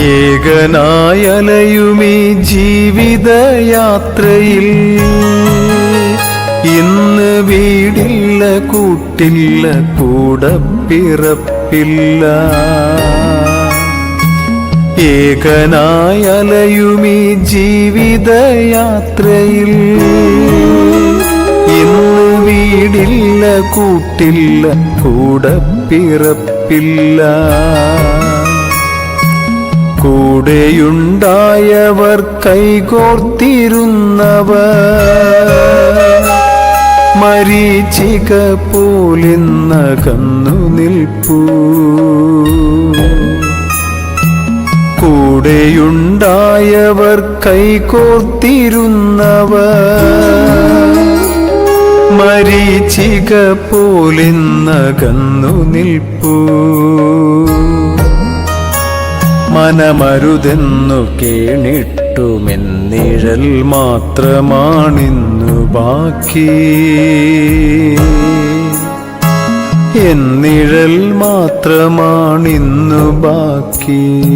ഏകനായലയുമീ ജീവിതയാത്രയിൽ. ഇന്ന് വീടില്ല കൂട്ടില്ല കൂടപ്പിറപ്പില്ല. ഏകനായലയുമീ ജീവിതയാത്രയിൽ. ഇന്ന് വീടില്ല കൂട്ടില്ല കൂടപ്പിറപ്പില്ല. കൂടെയുണ്ടായവർ കൈകോർത്തിരുന്നവർ. മരീചിക പോലിന്നകന്നു നിൽപ്പൂ കൂടെയുണ്ടായവർ കൈകോർത്തിരുന്നവർ. മരീചിക പോലിന്നകന്നു നിൽപ്പൂ മനമരുതെന്നു കേണിട്ടുമെന്നിഴൽ മാത്രമാണിന്നു ബാക്കി. എന്നിഴൽ മാത്രമാണിന്നു ബാക്കി.